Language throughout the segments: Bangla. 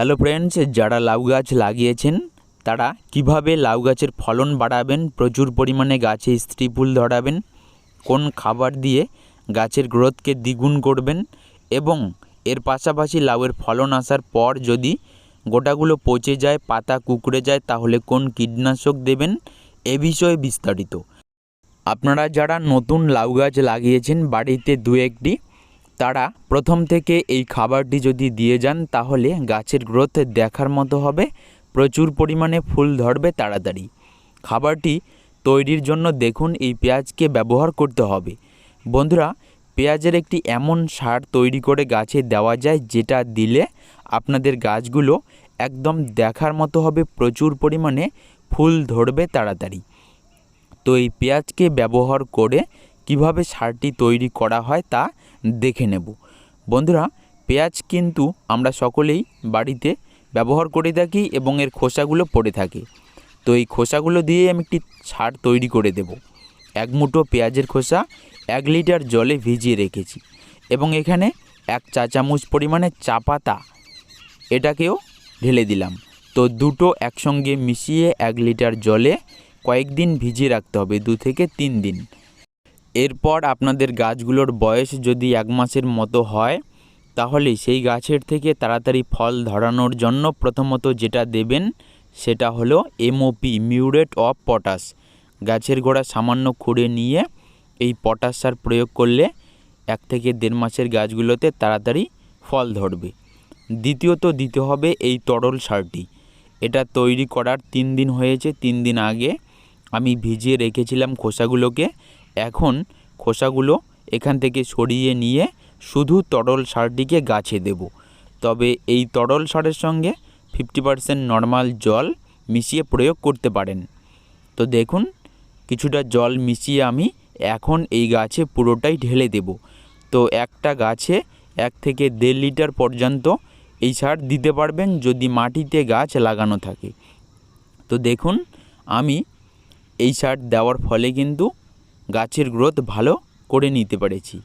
হ্যালো ফ্রেন্ডস যারা লাউ গাছ লাগিয়েছেন, তারা কীভাবে লাউ গাছের ফলন বাড়াবেন, প্রচুর পরিমাণে গাছে স্ত্রী ফুল ধরাবেন, কোন খাবার দিয়ে গাছের গ্রোথকে দ্বিগুণ করবেন এবং এর পাশাপাশি লাউয়ের ফলন আসার পর যদি গোটাগুলো পচে যায়, পাতা কুকড়ে যায়, তাহলে কোন কীটনাশক দেবেন, এ বিষয়ে বিস্তারিত। আপনারা যারা নতুন লাউ গাছ লাগিয়েছেন, বাড়িতে দু একটি তারা প্রথম থেকে এই খাবারটি যদি দিয়ে যান, তাহলে গাছের গ্রোথ দেখার মতো হবে। প্রচুর পরিমাণে ফুল ধরবে তাড়াতাড়ি। খাবারটি তৈরির জন্য দেখুন, এই পেঁয়াজকে ব্যবহার করতে হবে। বন্ধুরা, পেঁয়াজের একটি এমন সার তৈরি করে গাছে দেওয়া যায়, যেটা দিলে আপনাদের গাছগুলো একদম দেখার মতো হবে, প্রচুর পরিমাণে ফুল ধরবে তাড়াতাড়ি। তো এই পেঁয়াজকে ব্যবহার করে কীভাবে সারটি তৈরি করা হয়, তা দেখে নেব। বন্ধুরা, পেঁয়াজ কিন্তু আমরা সকলেই বাড়িতে ব্যবহার করে থাকি এবং এর খোসাগুলো পড়ে থাকে। তো এই খোসাগুলো দিয়ে আমি একটি সার তৈরি করে দেব। এক মুঠো পেঁয়াজের খোসা, এক লিটার জলে ভিজিয়ে রেখেছি এবং এখানে এক চা চামচ পরিমাণে চা পাতা এটাকেও ঢেলে দিলাম। তো দুটো একসঙ্গে মিশিয়ে এক লিটার জলে কয়েকদিন ভিজিয়ে রাখতে হবে, দু থেকে তিন দিন। এরপর আপনাদের গাছগুলোর বয়স যদি এক মাসের মতো হয়, তাহলে সেই গাছের থেকে তাড়াতাড়ি ফল ধরানোর জন্য প্রথমত যেটা দেবেন, সেটা হলো এমওপি মিউরেট অফ পটাশ। গাছের গোড়া সামান্য খুঁড়ে নিয়ে এই পটাশ সার প্রয়োগ করলে এক থেকে দেড় মাসের গাছগুলোতে তাড়াতাড়ি ফল ধরবে। দ্বিতীয়ত দিতে হবে এই তরল সারটি। এটা তৈরি করার তিন দিন হয়েছে, তিন দিন আগে আমি ভিজিয়ে রেখেছিলাম খোসাগুলোকে এখন খোসাগুলো এখান থেকে সরিয়ে নিয়ে শুধু তরল সারটিকে গাছে দেব। তবে এই তরল সারের সঙ্গে ফিফটি পারসেন্ট নর্মাল জল মিশিয়ে প্রয়োগ করতে পারেন। তো দেখুন, কিছুটা জল মিশিয়ে আমি এখন এই গাছে পুরোটাই ঢেলে দেব। তো একটা গাছে এক থেকে দেড় লিটার পর্যন্ত এই সার দিতে পারবেন যদি মাটিতে গাছ লাগানো থাকে। তো দেখুন, আমি এই সার দেওয়ার ফলে কিন্তু গাছের গ্রোথ ভালো করে নিতে পেরেছি।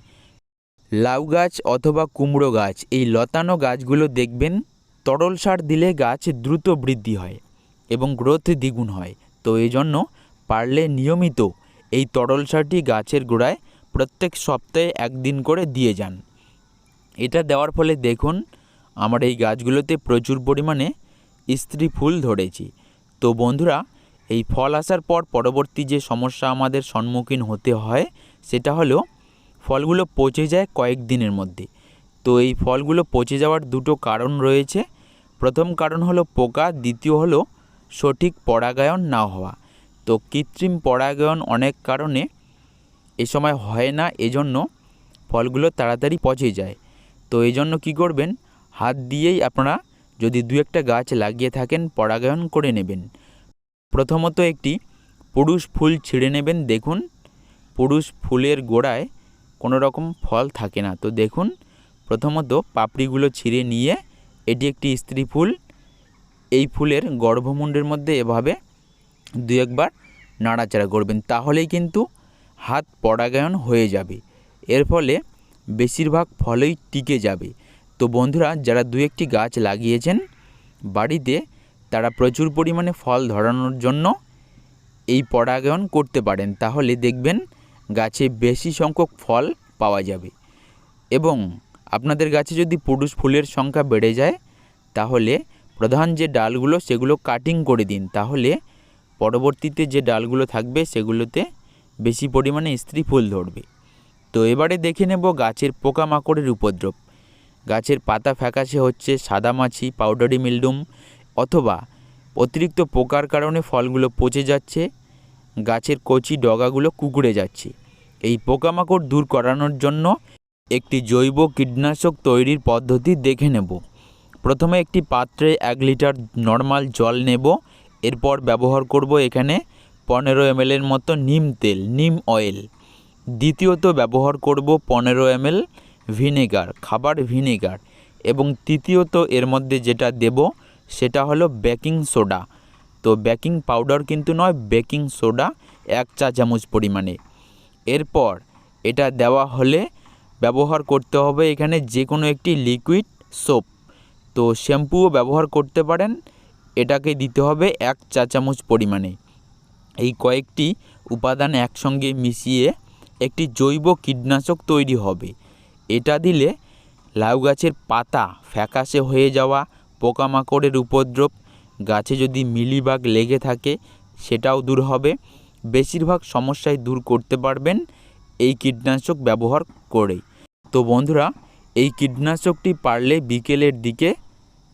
লাউ গাছ অথবা কুমড়ো গাছ, এই লতানো গাছগুলো দেখবেন তরল সার দিলে গাছ দ্রুত বৃদ্ধি হয় এবং গ্রোথ দ্বিগুণ হয়। তো এই জন্য পারলে নিয়মিত এই তরল সারটি গাছের গোড়ায় প্রত্যেক সপ্তাহে একদিন করে দিয়ে যান। এটা দেওয়ার ফলে দেখুন, আমার এই গাছগুলোতে প্রচুর পরিমাণে স্ত্রী ফুল ধরেছি। তো বন্ধুরা এই ফল আসার পর পরবর্তী যে সমস্যা আমাদের সম্মুখীন হতে হয়, সেটা হলো ফলগুলো পচে যায় কয়েক দিনের মধ্যে। তো এই ফলগুলো পচে যাওয়ার দুটো কারণ রয়েছে। প্রথম কারণ হলো পোকা, দ্বিতীয় হলো সঠিক পরাগায়ন না হওয়া। তো কৃত্রিম পরাগায়ন অনেক কারণে এ সময় হয় না, এজন্য ফলগুলো তাড়াতাড়ি পচে যায়। তো এই জন্য কী করবেন? হাত দিয়েই আপনারা যদি দু একটা গাছ লাগিয়ে থাকেন, পরাগায়ন করে নেবেন। প্রথমত একটি পুরুষ ফুল ছিঁড়ে নেবেন, দেখুন। পুরুষ ফুলের গোড়ায় কোনো রকম ফল থাকে না। তো দেখুন, প্রথমত পাপড়িগুলো ছিঁড়ে নিয়ে এটি একটি স্ত্রী ফুল। এই ফুলের গর্ভমুণ্ডের মধ্যে এভাবে দু একবার নাড়াচাড়া করবেন, তাহলেই কিন্তু হাত পরাগায়ন হয়ে যাবে। এর ফলে বেশিরভাগ ফলই টিকে যাবে। তো বন্ধুরা, যারা দু একটি গাছ লাগিয়েছেন, বাড়িতে তারা প্রচুর পরিমাণে ফল ধরানোর জন্য এই পরাগায়ন করতে পারেন। তাহলে দেখবেন গাছে বেশি সংখ্যক ফল পাওয়া যাবে। এবং আপনাদের গাছে যদি পুরুষ ফুলের সংখ্যা বেড়ে যায়, তাহলে প্রধান যে ডালগুলো, সেগুলো কাটিং করে দিন। তাহলে পরবর্তীতে যে ডালগুলো থাকবে, সেগুলোতে বেশি পরিমাণে স্ত্রী ফুল ধরবে। তো এবারে দেখে নেব গাছের পোকামাকড়ের উপদ্রব। গাছের পাতা ফ্যাকাশে হচ্ছে সাদামাছি পাউডারি মিলডুম অথবা অতিরিক্ত পোকার কারণে ফলগুলো পচে যাচ্ছে, গাছের কচি ডগাগুলো কুকুড়ে যাচ্ছে। এই পোকামাকড় দূর করানোর জন্য একটি জৈব কীটনাশক তৈরির পদ্ধতি দেখে নেব। প্রথমে একটি পাত্রে এক লিটার নর্মাল জল নেব, এরপর ব্যবহার করব এখানে পনেরো এমএলের মতো নিম তেল, নিম অয়েল। দ্বিতীয়ত ব্যবহার করব পনেরো এমএল ভিনেগার, খাবার ভিনেগার। এবং তৃতীয়ত এর মধ্যে যেটা দেব সেটা হলো বেকিং সোডা। তো বেকিং পাউডার কিন্তু নয়, বেকিং সোডা এক চা চামচ পরিমাণে। এরপর এটা দেওয়া হলে ব্যবহার করতে হবে এখানে যে কোনো একটি লিকুইড সোপ। তো শ্যাম্পুও ব্যবহার করতে পারেন, এটাকে দিতে হবে এক চা চামচ পরিমাণে। এই কয়েকটি উপাদান একসঙ্গে মিশিয়ে একটি জৈব কীটনাশক তৈরি হবে। এটা দিলে লাউ গাছের পাতা ফ্যাকাশে হয়ে যাওয়া পোকামাকড়ের উপদ্রব, গাছে যদি মিলিবাগ লেগে থাকে, সেটাও দূর হবে। বেশিরভাগ সমস্যাই দূর করতে পারবেন এই কীটনাশক ব্যবহার করে তো বন্ধুরা, এই কীটনাশকটি পারলে বিকেলের দিকে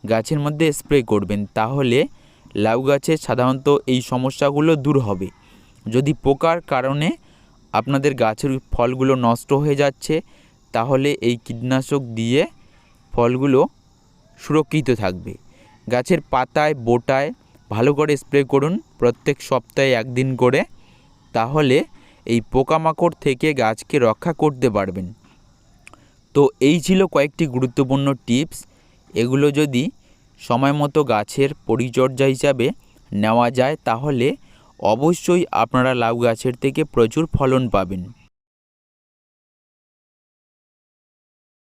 গাছের মধ্যে স্প্রে করবেন, তাহলে লাউ গাছের সাধারণত এই সমস্যাগুলো দূর হবে। যদি পোকার কারণে আপনাদের গাছের ফলগুলো নষ্ট হয়ে যাচ্ছে, তাহলে এই কীটনাশক দিয়ে ফলগুলো সুরক্ষিত থাকবে। গাছের পাতায়, বোটায় ভালো করে স্প্রে করুন প্রত্যেক সপ্তাহে একদিন করে, তাহলে এই পোকামাকড় থেকে গাছকে রক্ষা করতে পারবেন। তো এই ছিল কয়েকটি গুরুত্বপূর্ণ টিপস। এগুলো যদি সময় মতো গাছের পরিচর্যা হিসাবে নেওয়া যায়, তাহলে অবশ্যই আপনারা লাউ গাছের থেকে প্রচুর ফলন পাবেন।